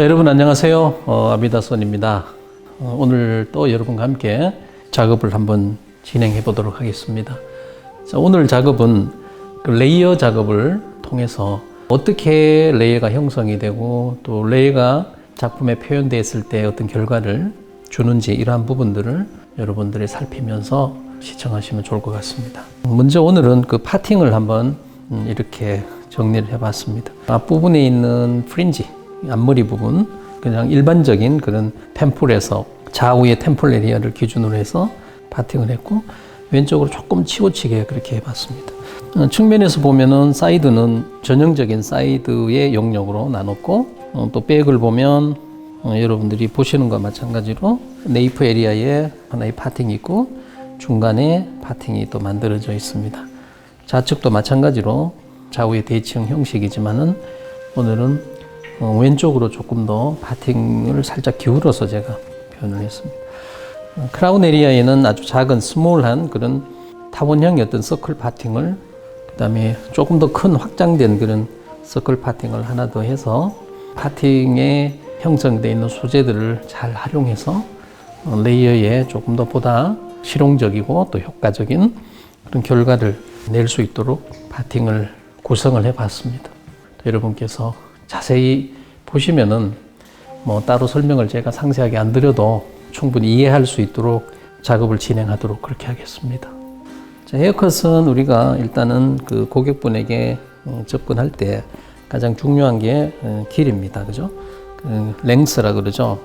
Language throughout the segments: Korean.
자, 여러분 안녕하세요. 어, 아비다손입니다. 어, 오늘 또 여러분과 함께 작업을 한번 진행해 보도록 하겠습니다. 자, 오늘 작업은 그 레이어 작업을 통해서 어떻게 레이어가 형성이 되고 또 레이어가 작품에 표현됐을 때 어떤 결과를 주는지 이러한 부분들을 여러분들이 살피면서 시청하시면 좋을 것 같습니다. 먼저 오늘은 그 파팅을 한번 음, 이렇게 정리를 해봤습니다. 앞부분에 있는 프린지, 앞머리 부분, 그냥 일반적인 그런 템플에서 좌우의 템플 에리아를 기준으로 해서 파팅을 했고, 왼쪽으로 조금 치고치게 그렇게 해봤습니다. 어, 측면에서 보면은 사이드는 전형적인 사이드의 영역으로 나눴고, 어, 또 백을 보면 어, 여러분들이 보시는 것과 마찬가지로 네이프 에리아에 하나의 파팅이 있고, 중간에 파팅이 또 만들어져 있습니다. 좌측도 마찬가지로 좌우의 대칭 형식이지만은 오늘은 어, 왼쪽으로 조금 더 파팅을 살짝 기울여서 제가 표현을 했습니다. 어, 크라운 에리아에는 아주 작은 스몰한 그런 타원형의 어떤 서클 파팅을 그다음에 조금 더 큰 확장된 그런 서클 파팅을 하나 더 해서 파팅에 형성되어 있는 소재들을 잘 활용해서 어, 레이어에 조금 더 보다 실용적이고 또 효과적인 그런 결과를 낼 수 있도록 파팅을 구성을 해 봤습니다. 여러분께서 자세히 보시면은 뭐 따로 설명을 제가 상세하게 안 드려도 충분히 이해할 수 있도록 작업을 진행하도록 그렇게 하겠습니다. 자, 헤어컷은 우리가 일단은 그 고객분에게 어, 접근할 때 가장 중요한 게 어, 길입니다. 그죠? 그 랭스라 그러죠.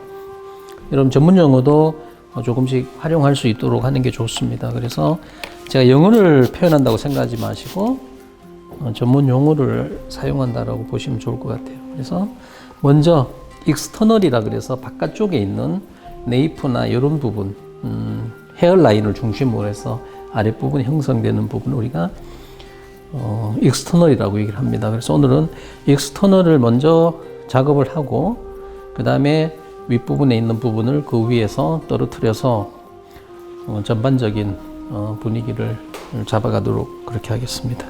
여러분 전문 용어도 어, 조금씩 활용할 수 있도록 하는 게 좋습니다. 그래서 제가 영어를 표현한다고 생각하지 마시고 어, 전문 용어를 사용한다라고 보시면 좋을 것 같아요. 그래서 먼저 익스터널이라 그래서 바깥쪽에 있는 네이프나 이런 부분, 음, 헤어라인을 중심으로 해서 아랫부분이 형성되는 부분 우리가 어, 익스터널이라고 얘기를 합니다. 그래서 오늘은 익스터널을 먼저 작업을 하고 그 다음에 윗부분에 있는 부분을 그 위에서 떨어뜨려서 어, 전반적인 어, 분위기를 잡아가도록 그렇게 하겠습니다.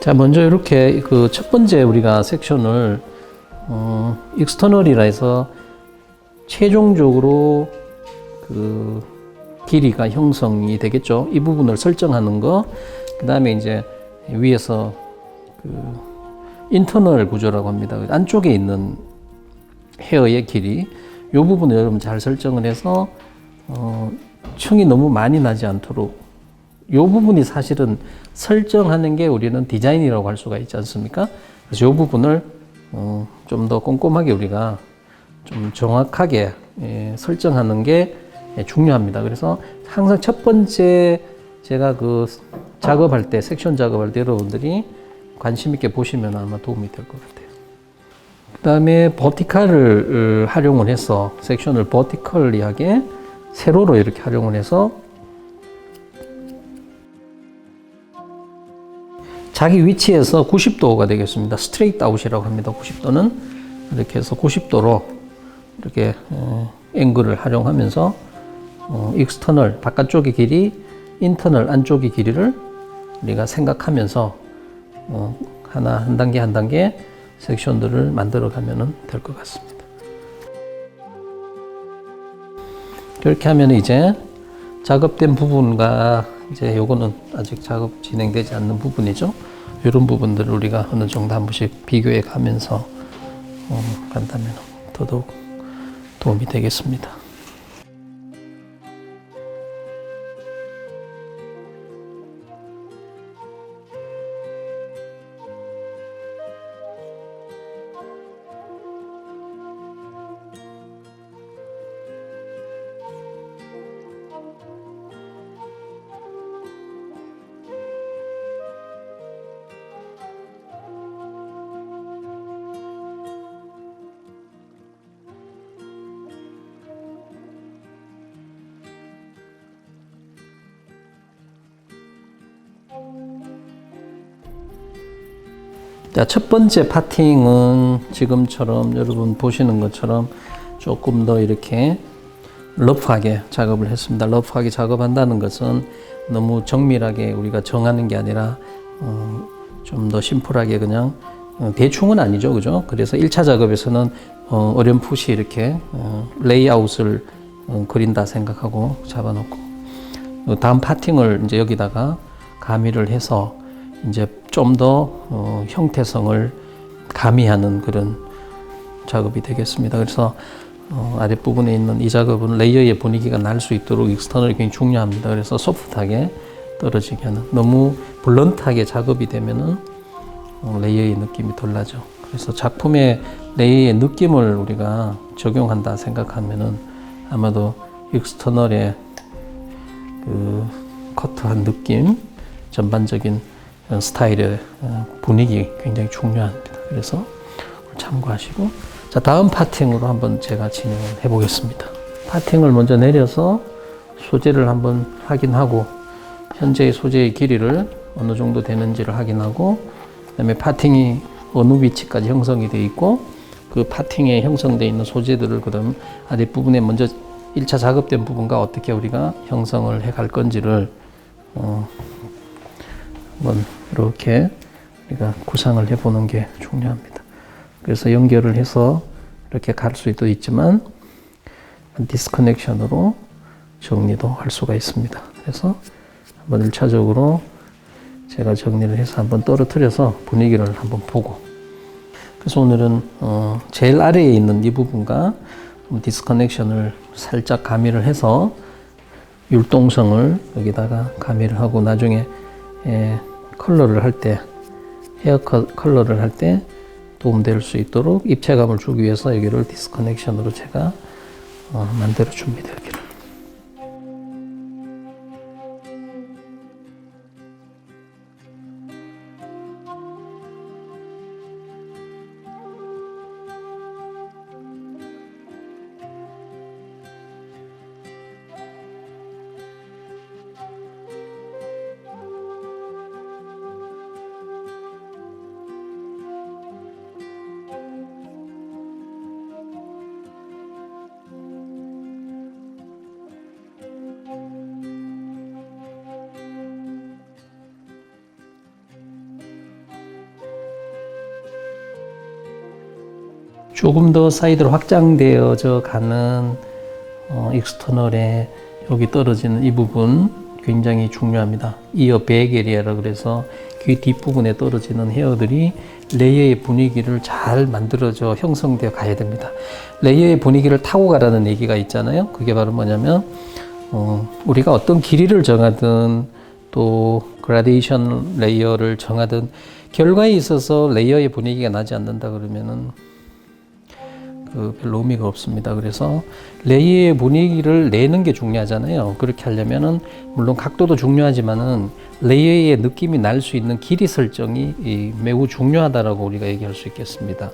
자, 먼저 이렇게 그 첫 번째 우리가 섹션을 어, 익스터널이라 해서 최종적으로 그 길이가 형성이 되겠죠. 이 부분을 설정하는 거. 그 다음에 이제 위에서 그 인터널 구조라고 합니다. 안쪽에 있는 헤어의 길이. 이 부분을 여러분 잘 설정을 해서 어, 층이 너무 많이 나지 않도록 이 부분이 사실은 설정하는 게 우리는 디자인이라고 할 수가 있지 않습니까? 그래서 이 부분을 어, 좀 더 꼼꼼하게 우리가 좀 정확하게 예, 설정하는 게 예, 중요합니다. 그래서 항상 첫 번째 제가 그 작업할 때 섹션 작업할 때 여러분들이 관심 있게 보시면 아마 도움이 될 것 같아요. 그 다음에 버티칼을 어, 활용을 해서 섹션을 버티컬리하게 세로로 이렇게 활용을 해서 자기 위치에서 90도가 되겠습니다. 스트레이트 아웃이라고 합니다. 90도는 이렇게 해서 90도로 이렇게 어, 앵글을 활용하면서 어, 익스터널 바깥쪽의 길이, 인터널 안쪽의 길이를 우리가 생각하면서 어, 하나 한 단계 한 단계 섹션들을 만들어 가면 될 것 같습니다. 그렇게 하면 이제 작업된 부분과 이제 요거는 아직 작업 진행되지 않는 부분이죠. 이런 부분들을 우리가 어느 정도 한 번씩 비교해 가면서 어, 간다면 더더욱 도움이 되겠습니다. 자, 첫 번째 파팅은 지금처럼 여러분 보시는 것처럼 조금 더 이렇게 러프하게 작업을 했습니다. 러프하게 작업한다는 것은 너무 정밀하게 우리가 정하는 게 아니라 어, 좀 더 심플하게 그냥 어, 대충은 아니죠, 그죠? 그래서 1차 작업에서는 어, 어렴풋이 이렇게 어, 레이아웃을 어, 그린다 생각하고 잡아놓고 어, 다음 파팅을 이제 여기다가 가미를 해서 이제 좀 더 어, 형태성을 가미하는 그런 작업이 되겠습니다. 그래서 어, 아랫부분에 있는 이 작업은 레이어의 분위기가 날 수 있도록 익스터널이 굉장히 중요합니다. 그래서 소프트하게 떨어지게 하는 너무 블런트하게 작업이 되면은 어, 레이어의 느낌이 덜 나죠. 그래서 작품의 레이어의 느낌을 우리가 적용한다 생각하면은 아마도 익스터널의 그 커트한 느낌, 전반적인 스타일의 어, 분위기 굉장히 중요합니다. 그래서 참고하시고 자 다음 파팅으로 한번 제가 진행을 해보겠습니다. 파팅을 먼저 내려서 소재를 한번 확인하고 현재의 소재의 길이를 어느 정도 되는지를 확인하고 그다음에 파팅이 어느 위치까지 형성이 되어 있고 그 파팅에 형성되어 있는 소재들을 그다음 아랫부분에 먼저 1차 작업된 부분과 어떻게 우리가 형성을 해 갈 건지를 어, 한번 이렇게 우리가 구상을 해보는 게 중요합니다. 그래서 연결을 해서 이렇게 갈 수도 있지만 디스커넥션으로 정리도 할 수가 있습니다. 그래서 한번 1차적으로 제가 정리를 해서 한번 떨어뜨려서 분위기를 한번 보고 그래서 오늘은 어 제일 아래에 있는 이 부분과 디스커넥션을 살짝 가미를 해서 율동성을 여기다가 가미를 하고 나중에 에, 컬러를 할 때 헤어 컬러를 할 때 도움될 수 있도록 입체감을 주기 위해서 여기를 디스커넥션으로 제가 어, 만들어 줍니다 조금 더 사이드로 확장되어져 가는 어, 익스터널에 여기 떨어지는 이 부분 굉장히 중요합니다. 이어 백 에리아라 그래서 귀 뒷부분에 떨어지는 헤어들이 레이어의 분위기를 잘 만들어져 형성되어 가야 됩니다. 레이어의 분위기를 타고 가라는 얘기가 있잖아요. 그게 바로 뭐냐면 어, 우리가 어떤 길이를 정하든 또 그라데이션 레이어를 정하든 결과에 있어서 레이어의 분위기가 나지 않는다 그러면은 그 별로 의미가 없습니다. 그래서 레이의 분위기를 내는 게 중요하잖아요. 그렇게 하려면은 물론 각도도 중요하지만은 레이의 느낌이 날 수 있는 길이 설정이 매우 중요하다라고 우리가 얘기할 수 있겠습니다.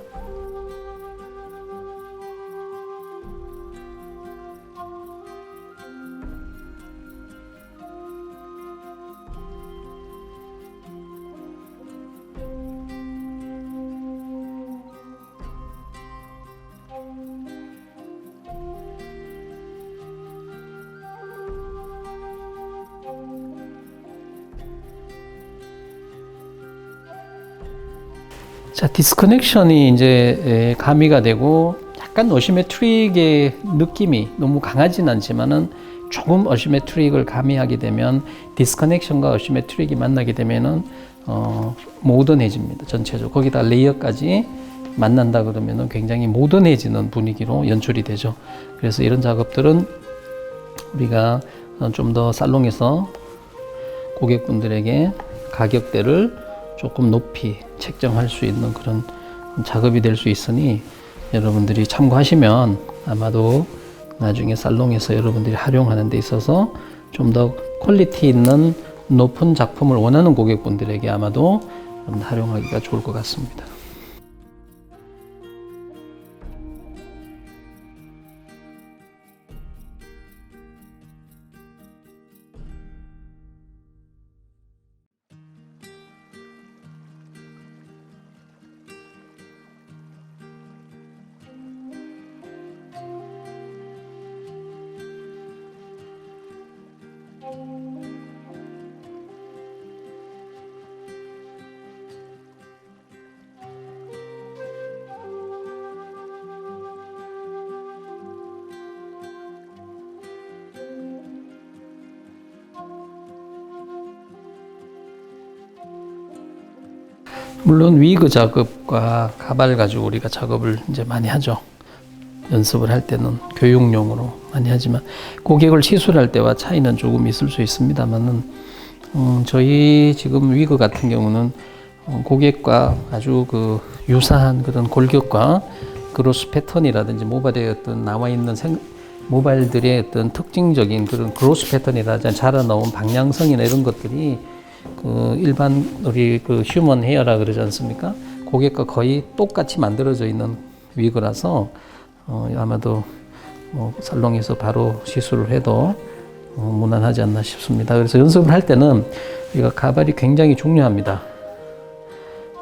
자, 디스커넥션이 이제 에, 가미가 되고 약간 어시메트릭의 느낌이 너무 강하진 않지만은 조금 어시메트릭을 가미하게 되면 디스커넥션과 어시메트릭이 만나게 되면은 어, 모던해집니다. 전체적으로 거기다 레이어까지 만난다 그러면은 굉장히 모던해지는 분위기로 연출이 되죠. 그래서 이런 작업들은 우리가 좀 더 살롱에서 고객분들에게 가격대를 조금 높이 책정할 수 있는 그런 작업이 될 수 있으니 여러분들이 참고하시면 아마도 나중에 살롱에서 여러분들이 활용하는 데 있어서 좀 더 퀄리티 있는 높은 작품을 원하는 고객분들에게 아마도 활용하기가 좋을 것 같습니다. 물론 위그 작업과 가발 가지고 우리가 작업을 이제 많이 하죠. 연습을 할 때는 교육용으로 많이 하지만 고객을 시술할 때와 차이는 조금 있을 수 있습니다만은 음, 저희 지금 위그 같은 경우는 어, 고객과 아주 그 유사한 그런 골격과 그로스 패턴이라든지 모발에 어떤 나와 있는 생, 모발들의 어떤 특징적인 그런 그로스 패턴이라든지 자라 나온 방향성이나 이런 것들이 그 일반 우리 그 휴먼 헤어라 그러지 않습니까? 고객과 거의 똑같이 만들어져 있는 위그라서 어, 아마도 뭐 살롱에서 바로 시술을 해도 어, 무난하지 않나 싶습니다. 그래서 연습을 할 때는 우리가 가발이 굉장히 중요합니다.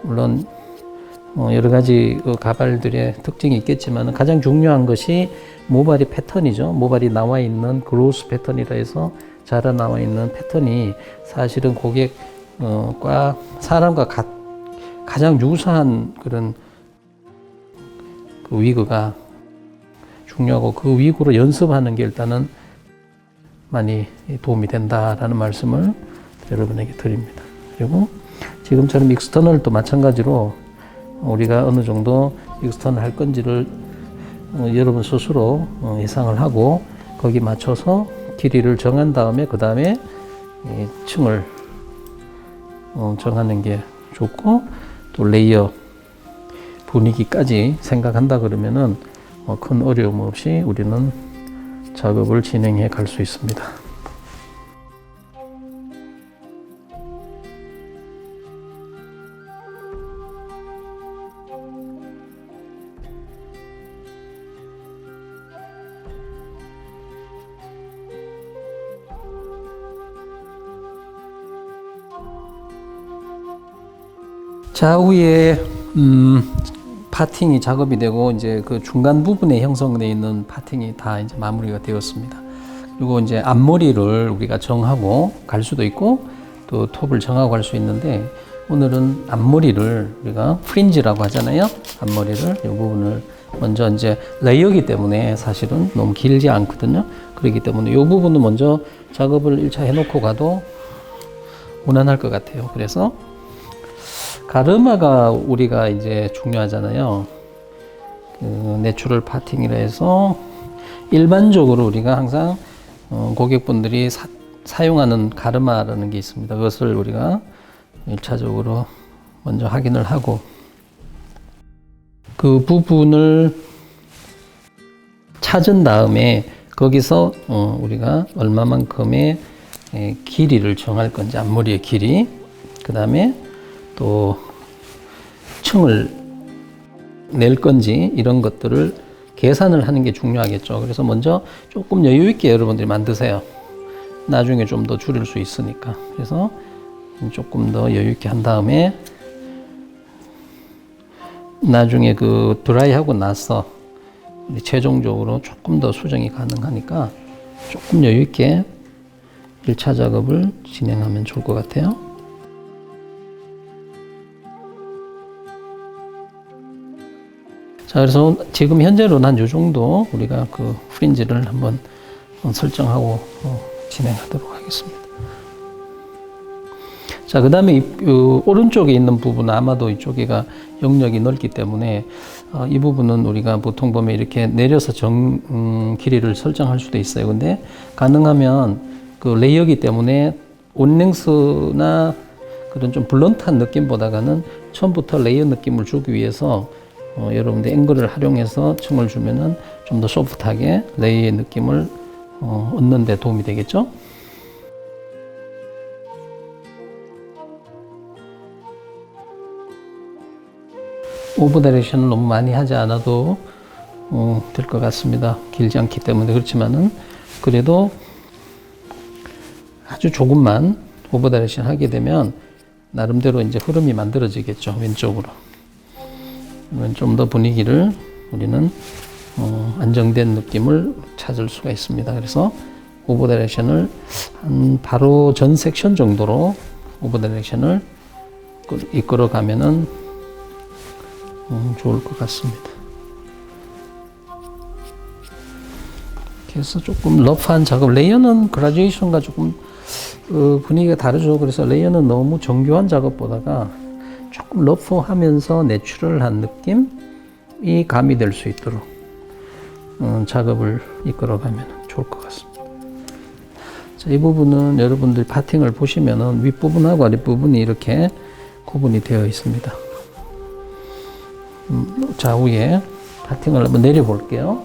물론 어, 여러 가지 그 가발들의 특징이 있겠지만 가장 중요한 것이 모발의 패턴이죠. 모발이 나와 있는 그로스 패턴이라 해서 자라 나와 있는 패턴이 사실은 고객과 사람과 가, 가장 유사한 그런 그 위그가 중요하고 그 위구로 연습하는 게 일단은 많이 도움이 된다라는 말씀을 여러분에게 드립니다. 그리고 지금처럼 익스터널도 마찬가지로 우리가 어느 정도 익스터널 할 건지를 어, 여러분 스스로 어, 예상을 하고 거기 맞춰서 길이를 정한 다음에 그 다음에 층을 어, 정하는 게 좋고 또 레이어 분위기까지 생각한다 그러면은 어, 큰 어려움 없이 우리는 작업을 진행해 갈 수 있습니다. 좌우에 음, 파팅이 작업이 되고 이제 그 중간 부분에 형성되어 있는 파팅이 다 이제 마무리가 되었습니다. 그리고 이제 앞머리를 우리가 정하고 갈 수도 있고 또 톱을 정하고 갈 수 있는데 오늘은 앞머리를 우리가 프린지라고 하잖아요. 앞머리를 이 부분을 먼저 이제 레이어기 때문에 사실은 너무 길지 않거든요. 그렇기 때문에 이 부분은 먼저 작업을 1차 해놓고 가도 무난할 것 같아요. 그래서 가르마가 우리가 이제 중요하잖아요. 그 내추럴 파팅이라 해서 일반적으로 우리가 항상 어, 고객분들이 사, 사용하는 가르마라는 게 있습니다. 그것을 우리가 1차적으로 먼저 확인을 하고 그 부분을 찾은 다음에 거기서 어, 우리가 얼마만큼의 에, 길이를 정할 건지 앞머리의 길이 그 다음에 또 층을 낼 건지 이런 것들을 계산을 하는 게 중요하겠죠. 그래서 먼저 조금 여유 있게 여러분들이 만드세요. 나중에 좀 더 줄일 수 있으니까. 그래서 조금 더 여유 있게 한 다음에 나중에 그 드라이하고 나서 최종적으로 조금 더 수정이 가능하니까 조금 여유 있게 1차 작업을 진행하면 좋을 것 같아요. 자, 그래서 지금 현재로는 한 요 정도 우리가 그 프린지를 한번 설정하고 어, 진행하도록 하겠습니다. 자, 그 다음에 오른쪽에 있는 부분은 아마도 이쪽에가 영역이 넓기 때문에 어, 이 부분은 우리가 보통 보면 이렇게 내려서 정, 음, 길이를 설정할 수도 있어요. 근데 가능하면 그 레이어기 때문에 온랭스나 그런 좀 블런트한 느낌보다는 처음부터 레이어 느낌을 주기 위해서 어, 여러분들 앵글을 활용해서 층을 주면은 좀 더 소프트하게 레이의 느낌을 어, 얻는 데 도움이 되겠죠. 오버 다이렉션을 너무 많이 하지 않아도 어, 될 것 같습니다. 길지 않기 때문에 그렇지만은 그래도 아주 조금만 오버 다이렉션 하게 되면 나름대로 이제 흐름이 만들어지겠죠 왼쪽으로. 좀 더 분위기를 우리는 어, 안정된 느낌을 찾을 수가 있습니다. 그래서 오버 다이렉션을 한 바로 전 섹션 정도로 오버 다이렉션을 이끌어 가면은 음, 좋을 것 같습니다. 그래서 조금 러프한 작업, 레이어는 그라듀에이션과 조금 어, 분위기가 다르죠. 그래서 레이어는 너무 정교한 작업보다가 조금 러프하면서 내추럴한 느낌이 가미될 수 있도록 음, 작업을 이끌어가면 좋을 것 같습니다. 자, 이 부분은 여러분들 파팅을 보시면은 윗부분하고 아랫부분이 이렇게 구분이 되어 있습니다. 음, 좌우에 파팅을 한번 내려볼게요.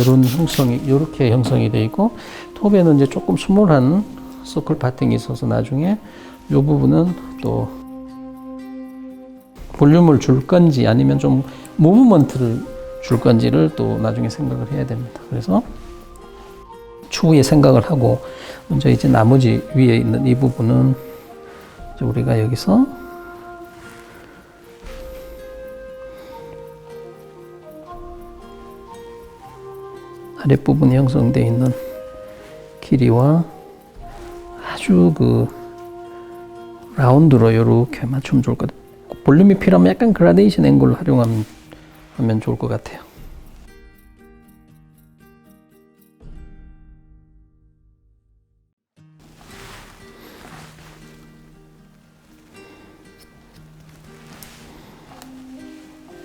이런 형성이 이렇게 형성이 되어 있고 톱에는 이제 조금 스몰한 서클 파팅이 있어서 나중에 이 부분은 또 볼륨을 줄 건지 아니면 좀 무브먼트를 줄 건지를 또 나중에 생각을 해야 됩니다. 그래서 추후에 생각을 하고 먼저 이제 나머지 위에 있는 이 부분은 우리가 여기서 아랫부분에 형성되어 있는 길이와 아주 그 라운드로 이렇게 맞추면 좋을 것 같아요. 볼륨이 필요하면 약간 그라데이션 앵글을 활용하면 하면 좋을 것 같아요.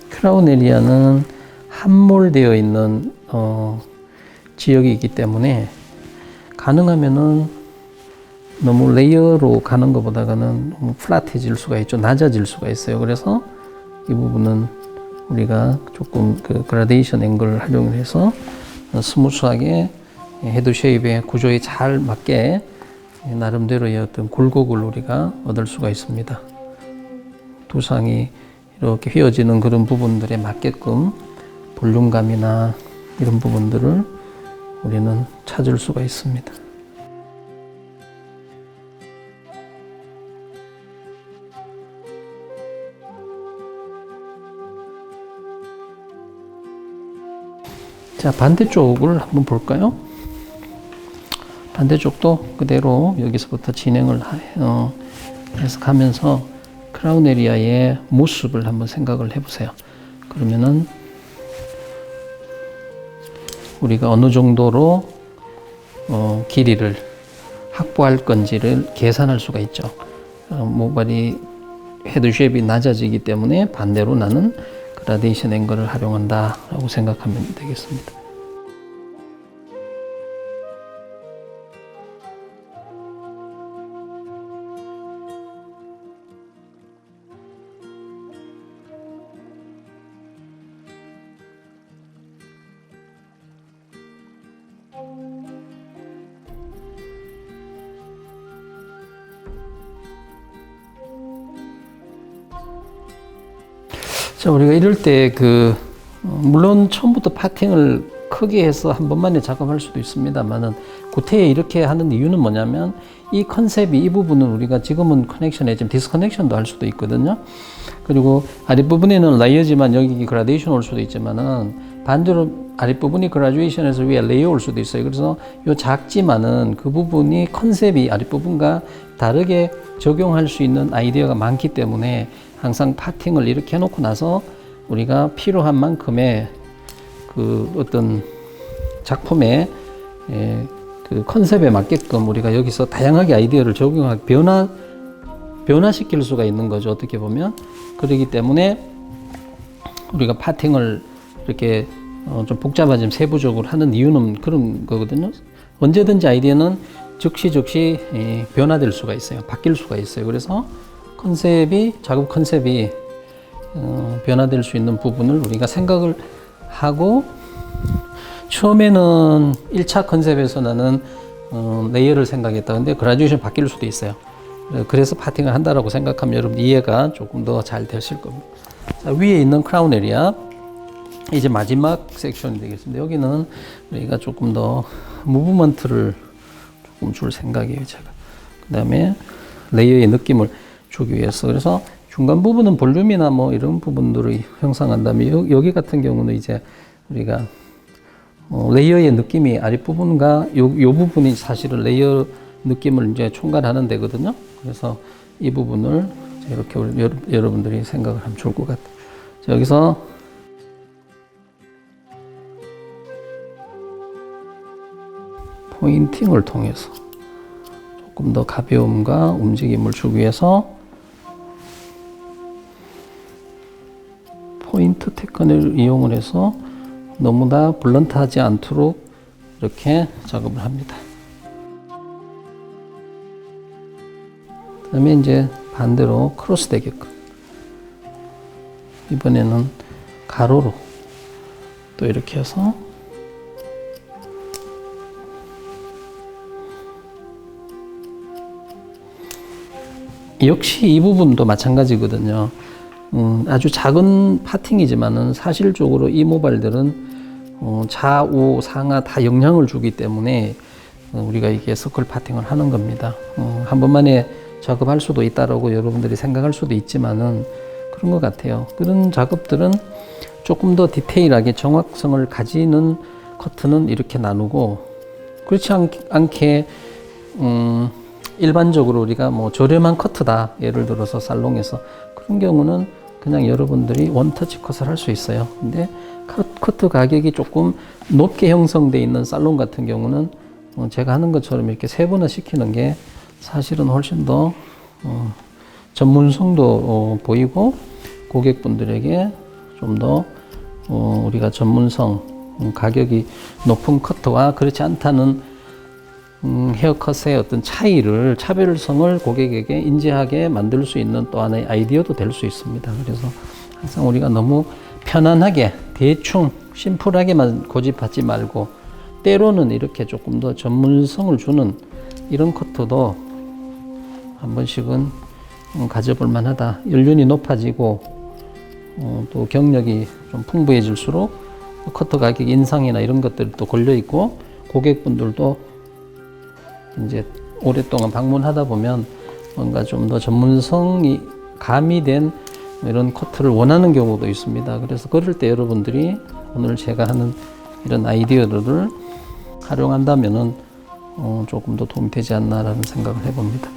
크라운 에리아는 함몰되어 있는 어, 지역이기 때문에 가능하면은 너무 레이어로 가는 것보다는 너무 플랫해질 수가 있죠. 낮아질 수가 있어요. 그래서 이 부분은 우리가 조금 그 그라데이션 앵글을 활용해서 스무스하게 헤드 쉐입의 구조에 잘 맞게 나름대로의 어떤 굴곡을 우리가 얻을 수가 있습니다. 두상이 이렇게 휘어지는 그런 부분들에 맞게끔 볼륨감이나 이런 부분들을 우리는 찾을 수가 있습니다. 자, 반대쪽을 한번 볼까요? 반대쪽도 그대로 여기서부터 진행을 어, 해서 가면서 크라운 에리아의 모습을 한번 생각을 해보세요. 그러면은 우리가 어느 정도로 어, 길이를 확보할 건지를 계산할 수가 있죠. 어, 모발이 헤드 쉐입이 낮아지기 때문에 반대로 나는 그라데이션 앵글을 활용한다라고 생각하면 되겠습니다. 이럴 때 그, 어, 물론 처음부터 파팅을 크게 해서 한 번만에 작업할 수도 있습니다만은 구태에 이렇게 하는 이유는 뭐냐면 이 컨셉이 이 부분은 우리가 지금은 커넥션에 지금 디스커넥션도 할 수도 있거든요. 그리고 아랫부분에는 레이어지만 여기 그라데이션 올 수도 있지만은 반대로 아랫부분이 그라듀에이션에서 위에 레이어 올 수도 있어요. 그래서 요 작지만은 그 부분이 컨셉이 아랫부분과 다르게 적용할 수 있는 아이디어가 많기 때문에 항상 파팅을 이렇게 해놓고 나서 우리가 필요한 만큼의 그 어떤 작품의 예, 그 컨셉에 맞게끔 우리가 여기서 다양하게 아이디어를 적용하게 변화 변화시킬 수가 있는 거죠 어떻게 보면. 그러기 때문에 우리가 파팅을 이렇게 어, 좀 복잡하지만 세부적으로 하는 이유는 그런 거거든요. 언제든지 아이디어는 즉시 즉시 예, 변화될 수가 있어요. 바뀔 수가 있어요. 그래서 컨셉이 작업 컨셉이 어, 변화될 수 있는 부분을 우리가 생각을 하고 처음에는 1차 컨셉에서 나는 어, 레이어를 생각했다. 근데 그라듀에이션 바뀔 수도 있어요. 그래서 파팅을 한다라고 생각하면 여러분 이해가 조금 더 잘 되실 겁니다. 자, 위에 있는 크라운 에리아 이제 마지막 섹션이 되겠습니다. 여기는 우리가 조금 더 무브먼트를 조금 줄 생각이에요, 제가. 그 다음에 레이어의 느낌을 주기 위해서. 그래서 중간 부분은 볼륨이나 뭐 이런 부분들을 형성한다면 여기 같은 경우는 이제 우리가 어, 레이어의 느낌이 아랫부분과 요, 요 부분이 사실은 레이어 느낌을 이제 총괄하는 데거든요. 그래서 이 부분을 이렇게 여러분들이 생각을 하면 좋을 것 같아요. 여기서 포인팅을 통해서 조금 더 가벼움과 움직임을 주기 위해서 포인트 테크닉을 이용을 해서 너무나 블런트하지 않도록 이렇게 작업을 합니다. 그 다음에 이제 반대로 크로스 되게끔 이번에는 가로로 또 이렇게 해서 역시 이 부분도 마찬가지거든요. 음, 아주 작은 파팅이지만은 사실적으로 이 모발들은 어, 좌우 상하 다 영향을 주기 때문에 어, 우리가 이게 서클 파팅을 하는 겁니다. 어, 한 번만에 작업할 수도 있다라고 여러분들이 생각할 수도 있지만은 그런 것 같아요. 그런 작업들은 조금 더 디테일하게 정확성을 가지는 커트는 이렇게 나누고 그렇지 않, 않게 음, 일반적으로 우리가 뭐 저렴한 커트다 예를 들어서 살롱에서 그런 경우는 그냥 여러분들이 원터치 컷을 할 수 있어요. 근데 컷- 커트 가격이 조금 높게 형성돼 있는 살롱 같은 경우는 어, 제가 하는 것처럼 이렇게 세 번을 시키는 게 사실은 훨씬 더 어, 전문성도 어, 보이고 고객분들에게 좀더 어, 우리가 전문성 음, 가격이 높은 커트와 그렇지 않다는 음, 헤어컷의 어떤 차이를 차별성을 고객에게 인지하게 만들 수 있는 또 하나의 아이디어도 될 수 있습니다. 그래서 항상 우리가 너무 편안하게 대충 심플하게만 고집하지 말고 때로는 이렇게 조금 더 전문성을 주는 이런 커트도 한 번씩은 음, 가져볼 만하다. 연륜이 높아지고 어, 또 경력이 좀 풍부해질수록 커터 가격 인상이나 이런 것들도 걸려 있고 고객분들도 이제 오랫동안 방문하다 보면 뭔가 좀 더 전문성이 가미된 이런 커트를 원하는 경우도 있습니다. 그래서 그럴 때 여러분들이 오늘 제가 하는 이런 아이디어들을 활용한다면은 어, 조금 더 도움이 되지 않나라는 생각을 해봅니다.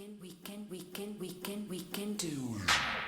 Can, we can, we can, we can, we can do.